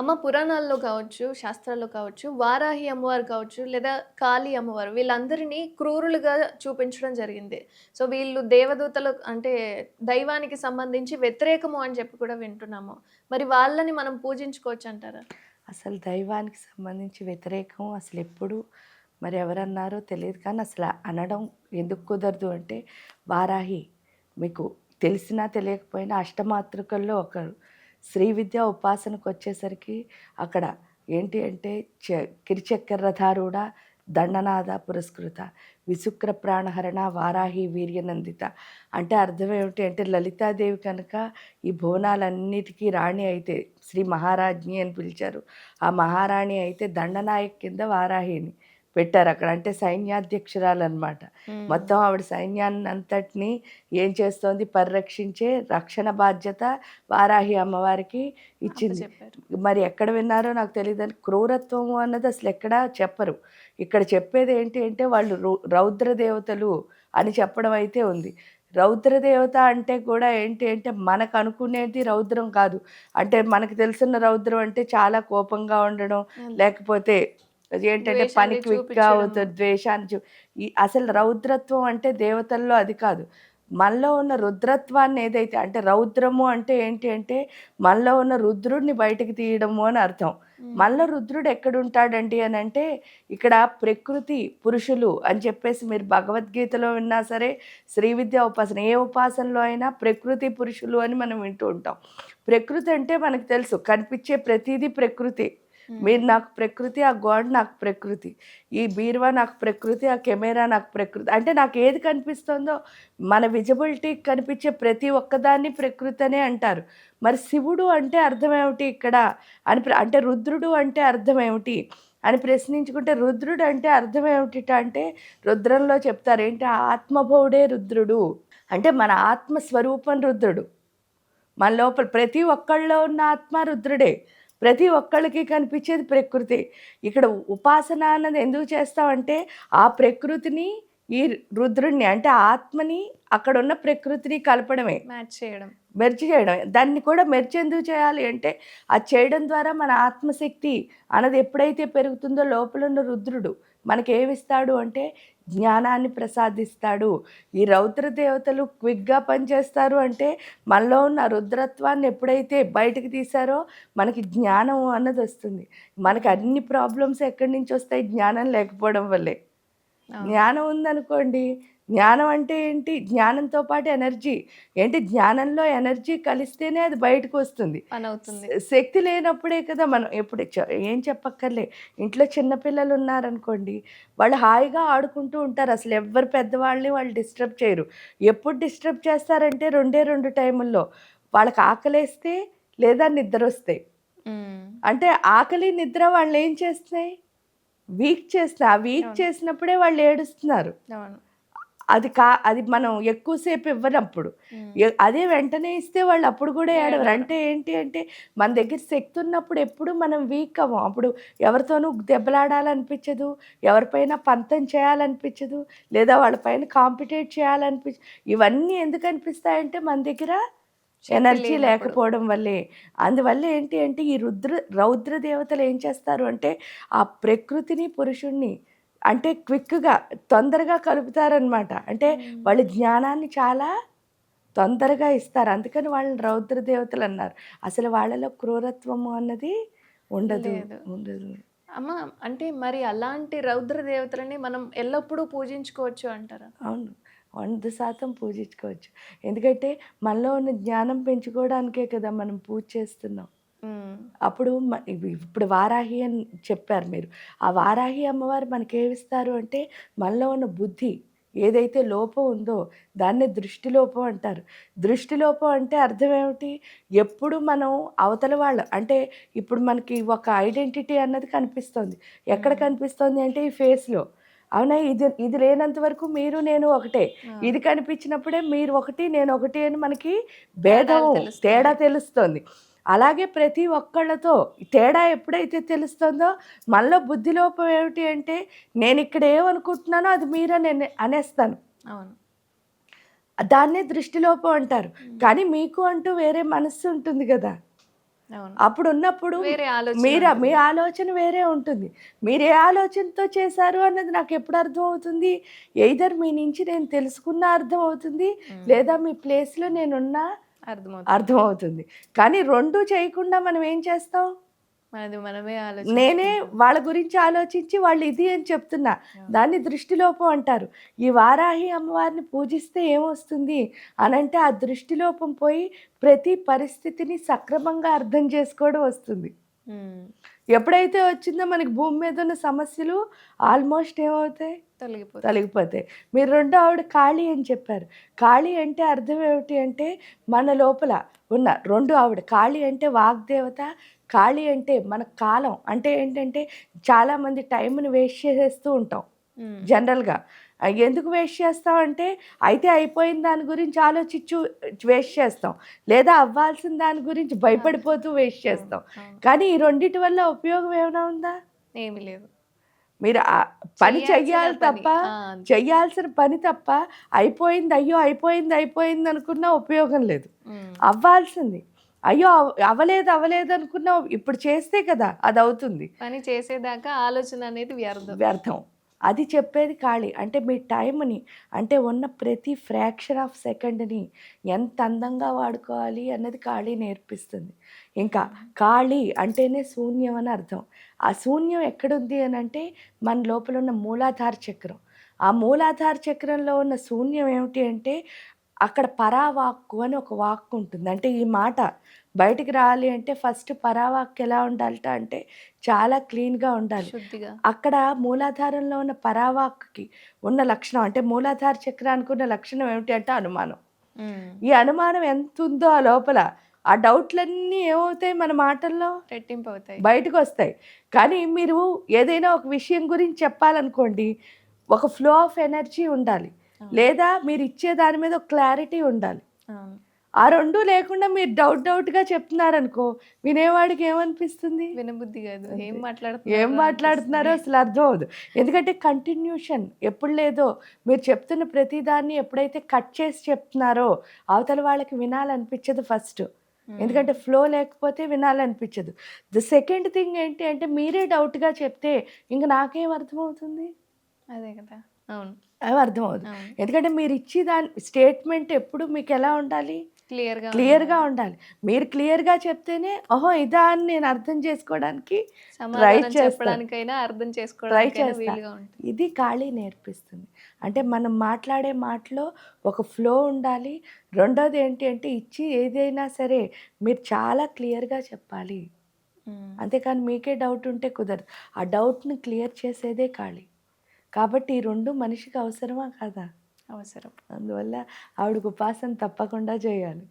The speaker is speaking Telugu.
అమ్మ పురాణాల్లో కావచ్చు శాస్త్రాల్లో కావచ్చు వారాహి అమ్మవారు కావచ్చు లేదా కాళీ అమ్మవారు వీళ్ళందరినీ క్రూరులుగా చూపించడం జరిగింది. సో వీళ్ళు దేవదూతలు అంటే దైవానికి సంబంధించి వ్యతిరేకము అని చెప్పి కూడా వింటున్నాము. మరి వాళ్ళని మనం పూజించుకోవచ్చు అంటారా? అసలు దైవానికి సంబంధించి వ్యతిరేకం అసలు ఎప్పుడు మరి ఎవరన్నారో తెలియదు. కానీ అసలు అనడం ఎందుకు కుదరదు అంటే వారాహి మీకు తెలిసినా తెలియకపోయినా అష్టమాతృకల్లో ఒకరు శ్రీ విద్య ఉపాసనకు వచ్చేసరికి అక్కడ ఏంటి అంటే చ కిరిచక్ర రథారూఢ దండనాథ పురస్కృత విశుక్ర ప్రాణహరణ వారాహి వీర్యనందిత. అంటే అర్థం ఏమిటి అంటే లలితాదేవి కనుక ఈ భువనాలన్నిటికీ రాణి అయితే శ్రీ మహారాజ్ని అని పిలిచారు. ఆ మహారాణి అయితే దండనాయక్ కింద వారాహిని. పెట్టారు అక్కడ అంటే సైన్యాధ్యక్షురాలు అనమాట మొత్తం ఆవిడ సైన్యాన్ని అంతటిని ఏం చేస్తోంది? పరిరక్షించే రక్షణ బాధ్యత వారాహి అమ్మవారికి ఇచ్చింది. మరి ఎక్కడ విన్నారో నాకు తెలియదు అని క్రూరత్వము అన్నది అసలు ఎక్కడా చెప్పరు. ఇక్కడ చెప్పేది ఏంటి అంటే వాళ్ళు రు- రౌద్ర దేవతలు అని చెప్పడం అయితే ఉంది. రౌద్ర దేవత అంటే కూడా ఏంటి అంటే మనకు అనుకునేది రౌద్రం కాదు. అంటే మనకు తెలిసిన రౌద్రం అంటే చాలా కోపంగా ఉండడం లేకపోతే ఏంటంటే పని క్విక్గా. అవుతుంది ద్వేషాన్ని అసలు రౌద్రత్వం అంటే దేవతల్లో అది కాదు. మనలో ఉన్న రుద్రత్వాన్ని ఏదైతే అంటే రౌద్రము అంటే ఏంటి అంటే మనలో ఉన్న రుద్రుడిని బయటకు తీయడము అని అర్థం. మనలో రుద్రుడు ఎక్కడుంటాడండి అని అంటే ఇక్కడ ప్రకృతి పురుషులు అని చెప్పేసి మీరు భగవద్గీతలో విన్నా సరే శ్రీ విద్య ఉపాసన ఏ ఉపాసనలో అయినా ప్రకృతి పురుషులు అని మనం వింటూ ఉంటాం. ప్రకృతి అంటే మనకు తెలుసు కనిపించే ప్రతిదీ ప్రకృతి. Hmm. మీరు నాకు ప్రకృతి ఆ గాడ్ నాకు ప్రకృతి. ఈ బీరువా నాకు ప్రకృతి ఆ కెమెరా నాకు ప్రకృతి. అంటే నాకు ఏది కనిపిస్తుందో మన విజిబిలిటీ కనిపించే ప్రతి ఒక్కదాన్ని ప్రకృతి అనే అంటారు. మరి శివుడు అంటే అర్థమేమిటి ఇక్కడ? అని ప్ర- అంటే రుద్రుడు అంటే అర్థమేమిటి అని ప్రశ్నించుకుంటే రుద్రుడు అంటే అర్థం ఏమిటి అంటే రుద్రంలో చెప్తారు ఏంటి? ఆత్మభౌడే రుద్రుడు. అంటే మన ఆత్మస్వరూపం రుద్రుడు. మన లోపల ప్రతి ఒక్కళ్ళలో ఉన్న ఆత్మ రుద్రుడే. ప్రతి ఒక్కళ్ళకి కనిపించేది ప్రకృతి. ఇక్కడ ఉపాసన అన్నది ఎందుకు చేస్తామంటే ఆ ప్రకృతిని ఈ రుద్రుడిని అంటే ఆత్మని అక్కడ ఉన్న ప్రకృతిని కలపడమే. మ్యాచ్ చేయడం. మెర్చి చేయడం దాన్ని కూడా మెర్చి ఎందుకు చేయాలి అంటే అది చేయడం ద్వారా మన ఆత్మశక్తి అన్నది ఎప్పుడైతే పెరుగుతుందో లోపల ఉన్న రుద్రుడు మనకి ఏమిస్తాడు అంటే జ్ఞానాన్ని ప్రసాదిస్తాడు. ఈ రౌద్ర దేవతలు క్విక్గా పనిచేస్తారు అంటే మనలో ఉన్న రుద్రత్వాన్ని ఎప్పుడైతే బయటకు తీశారో మనకి జ్ఞానం అన్నది వస్తుంది మనకి అన్ని ప్రాబ్లమ్స్ ఎక్కడి నుంచి వస్తాయి? జ్ఞానం లేకపోవడం వల్లే. జ్ఞానం ఉందనుకోండి జ్ఞానం అంటే ఏంటి? జ్ఞానంతో పాటు ఎనర్జీ. ఏంటి? జ్ఞానంలో ఎనర్జీ కలిస్తేనే అది బయటకు వస్తుంది. శక్తి లేనప్పుడే కదా మనం ఎప్పుడు ఏం చెప్పక్కర్లే. ఇంట్లో చిన్నపిల్లలు ఉన్నారనుకోండి వాళ్ళు హాయిగా ఆడుకుంటూ ఉంటారు. అసలు ఎవ్వరు పెద్దవాళ్ళని వాళ్ళు డిస్టర్బ్ చేయరు. ఎప్పుడు డిస్టర్బ్ చేస్తారంటే రెండే రెండు టైముల్లో. వాళ్ళకి ఆకలేస్తే లేదా నిద్ర వస్తాయి. అంటే ఆకలి నిద్ర వాళ్ళు ఏం చేస్తున్నాయి? వీక్ చేస్తున్నా ఆ వీక్. చేసినప్పుడే వాళ్ళు ఏడుస్తున్నారు. అది కా అది మనం ఎక్కువసేపు ఇవ్వనప్పుడు. అదే వెంటనే ఇస్తే వాళ్ళు అప్పుడు కూడా ఏడవరు. అంటే ఏంటి అంటే మన దగ్గర శక్తి ఉన్నప్పుడు ఎప్పుడు మనం వీక్ అవ్వం. అప్పుడు ఎవరితోనూ దెబ్బలాడాలనిపించదు ఎవరిపైన పంతం చేయాలనిపించదు లేదా వాళ్ళపైన కాంపిటేట్ చేయాలనిపించదు ఇవన్నీ ఎందుకు అనిపిస్తాయంటే మన దగ్గర ఎనర్జీ. లేకపోవడం వల్లే. అందువల్ల ఏంటి అంటే ఈ రుద్ర రౌద్ర దేవతలు ఏం చేస్తారు అంటే ఆ ప్రకృతిని పురుషుణ్ణి అంటే క్విక్గా తొందరగా కలుపుతారనమాట అంటే. వాళ్ళ జ్ఞానాన్ని చాలా తొందరగా ఇస్తారు. అందుకని వాళ్ళని రౌద్ర దేవతలు అన్నారు. అసలు వాళ్ళలో క్రూరత్వము అన్నది ఉండదు. ఉండదు. అమ్మ అంటే మరి అలాంటి రౌద్ర దేవతలని మనం ఎల్లప్పుడూ పూజించుకోవచ్చు అంటారా? అవును. వంద శాతం పూజించుకోవచ్చు. ఎందుకంటే మనలో ఉన్న జ్ఞానం పెంచుకోవడానికే కదా మనం పూజ చేస్తున్నాం. అప్పుడు ఇప్పుడు వారాహి అని చెప్పారు మీరు. ఆ వారాహి అమ్మవారు మనకి ఏమిస్తారు అంటే మనలో ఉన్న బుద్ధి ఏదైతే లోపం ఉందో దాన్ని దృష్టి లోపం అంటారు. దృష్టి లోపం అంటే అర్థం ఏమిటి? ఎప్పుడు మనం అవతల వాళ్ళు. అంటే ఇప్పుడు మనకి ఒక ఐడెంటిటీ అన్నది కనిపిస్తుంది. ఎక్కడ. కనిపిస్తుంది అంటే ఈ ఫేస్లో. అవునా? ఇది ఇది లేనంత వరకు మీరు నేను ఒకటే. ఇది కనిపించినప్పుడే మీరు ఒకటి నేను ఒకటి అని మనకి భేదం. తేడా తెలుస్తుంది. అలాగే ప్రతి ఒక్కళ్ళతో తేడా ఎప్పుడైతే తెలుస్తుందో మనలో బుద్ధి లోపం ఏమిటి అంటే నేను ఇక్కడ ఏమనుకుంటున్నానో అది మీరని అనే- అనేస్తాను. అవును. దాన్నే దృష్టిలోపం అంటారు. కానీ మీకు అంటూ వేరే మనస్సు ఉంటుంది కదా? అప్పుడు ఉన్నప్పుడు మీరు. మీ ఆలోచన వేరే ఉంటుంది. మీరు ఏ ఆలోచనతో చేశారు అన్నది నాకు ఎప్పుడు అర్థం అవుతుంది ఎయిదర్ మీ నుంచి నేను తెలుసుకున్న అర్థం అవుతుంది. లేదా మీ ప్లేస్లో నేనున్నా అర్థం అవుతుంది కానీ రెండు చేయకుండా మనం ఏం చేస్తాం? మనది మనమే నేనే వాళ్ళ గురించి ఆలోచించి వాళ్ళు ఇది అని చెప్తున్నా. దాన్ని దృష్టిలోపం అంటారు. ఈ వారాహి అమ్మవారిని పూజిస్తే ఏమొస్తుంది అనంటే ఆ దృష్టిలోపం పోయి ప్రతి పరిస్థితిని సక్రమంగా అర్థం చేసుకోవడం వస్తుంది. ఎప్పుడైతే వచ్చిందో మనకి భూమి మీద ఉన్న సమస్యలు ఆల్మోస్ట్ ఏమవుతాయి? తొలగిపోతుంది తొలగిపోతాయి. మీరు రెండో ఆవిడ ఖాళీ అని చెప్పారు. ఖాళీ అంటే అర్థం ఏమిటి అంటే మన లోపల ఉన్న రెండు ఆవిడ ఖాళీ అంటే వాగ్దేవత ఖాళీ అంటే మన కాలం అంటే ఏంటంటే చాలామంది టైంని వేస్ట్ చేసేస్తూ ఉంటాం. జనరల్గా ఎందుకు వేస్ట్ చేస్తాం అంటే అయితే అయిపోయిన దాని గురించి ఆలోచించు వేస్ట్ చేస్తాం లేదా అవ్వాల్సిన దాని గురించి భయపడిపోతూ వేస్ట్ చేస్తాం. కానీ ఈ రెండిటి వల్ల ఉపయోగం ఏమైనా ఉందా ఏమీ లేదు మీరు పని చెయ్యాలి. తప్ప. చెయ్యాల్సిన పని తప్ప అయిపోయింది అయ్యో అయిపోయింది అయిపోయింది అనుకున్నా ఉపయోగం లేదు. అవ్వాల్సింది అయ్యో అవ- అవ్వలేదు అవ్వలేదు అనుకున్నా ఇప్పుడు చేస్తే కదా అది అవుతుంది పని చేసేదాకా ఆలోచన అనేది వ్యర్థం. వ్యర్థం. అది చెప్పేది ఖాళీ. అంటే మీ టైంని అంటే ఉన్న ప్రతి ఫ్రాక్షన్ ఆఫ్ సెకండ్ని ఎంత అందంగా వాడుకోవాలి అన్నది ఖాళీ నేర్పిస్తుంది. ఇంకా ఖాళీ అంటేనే శూన్యం అని అర్థం. ఆ శూన్యం ఎక్కడుంది అని అంటే మన లోపల ఉన్న మూలాధార చక్రం. ఆ మూలాధార చక్రంలో ఉన్న శూన్యం ఏమిటి అంటే అక్కడ పరావాక్కు అని ఒక వాక్కు ఉంటుంది. అంటే ఈ మాట బయటికి రావాలి అంటే ఫస్ట్ పరావాక్కు ఎలా ఉండాలట అంటే చాలా క్లీన్గా ఉండాలి. అక్కడ మూలాధారంలో ఉన్న పరావాక్కి ఉన్న లక్షణం అంటే మూలాధార చక్రానికి ఉన్న లక్షణం ఏమిటి అంటే అనుమానం. ఈ అనుమానం ఎంత ఉందో ఆ లోపల ఆ డౌట్లన్నీ ఏమవుతాయి మన మాటల్లో? రెట్టింపు అవుతాయి బయటకు వస్తాయి కానీ మీరు ఏదైనా ఒక విషయం గురించి చెప్పాలనుకోండి ఒక ఫ్లో ఆఫ్ ఎనర్జీ ఉండాలి. లేదా మీరు ఇచ్చే దాని మీద ఒక క్లారిటీ ఉండాలి. ఆ. రెండు లేకుండా మీరు డౌట్ డౌట్గా చెప్తున్నారనుకో వినేవాడికి ఏమనిపిస్తుంది? వినబుద్ధి కాదు. ఏం మాట్లాడుతున్నారు ఏం మాట్లాడుతున్నారో అసలు అర్థం అవదు ఎందుకంటే కంటిన్యూషన్ ఎప్పుడు లేదో మీరు చెప్తున్న ప్రతిదాన్ని ఎప్పుడైతే కట్ చేసి చెప్తున్నారో అవతల వాళ్ళకి వినాలనిపించదు ఫస్ట్. ఎందుకంటే ఫ్లో లేకపోతే వినాలనిపించదు. ద సెకండ్ థింగ్ ఏంటి అంటే మీరే డౌట్గా చెప్తే ఇంక నాకేం అర్థమవుతుంది? అదే కదా. అవి అర్థమవుతుంది. ఎందుకంటే మీరు ఇచ్చి దాని స్టేట్మెంట్ ఎప్పుడు మీకు ఎలా ఉండాలి? క్లియర్గా క్లియర్గా ఉండాలి. మీరు క్లియర్గా చెప్తేనే ఓహో ఇదా అని నేను అర్థం చేసుకోవడానికి చేస్తా. చెప్పడానికైనా అర్థం చేసుకోవడానికైనా చేస్తా. వీలుగా ఉంటుంది. ఇది ఖాళీ నేర్పిస్తుంది. అంటే మనం మాట్లాడే మాటలో ఒక ఫ్లో ఉండాలి. రెండోది ఏంటి అంటే ఇచ్చి ఏదైనా సరే మీరు చాలా క్లియర్గా చెప్పాలి. అంతేకాని మీకే డౌట్ ఉంటే కుదరదు. ఆ డౌట్ని క్లియర్ చేసేదే ఖాళీ. కాబట్టి ఈ రెండు మనిషికి అవసరమా కాదా? అవసరం. అందువల్ల ఆవిడకు ఉపాసన తప్పకుండా చేయాలి.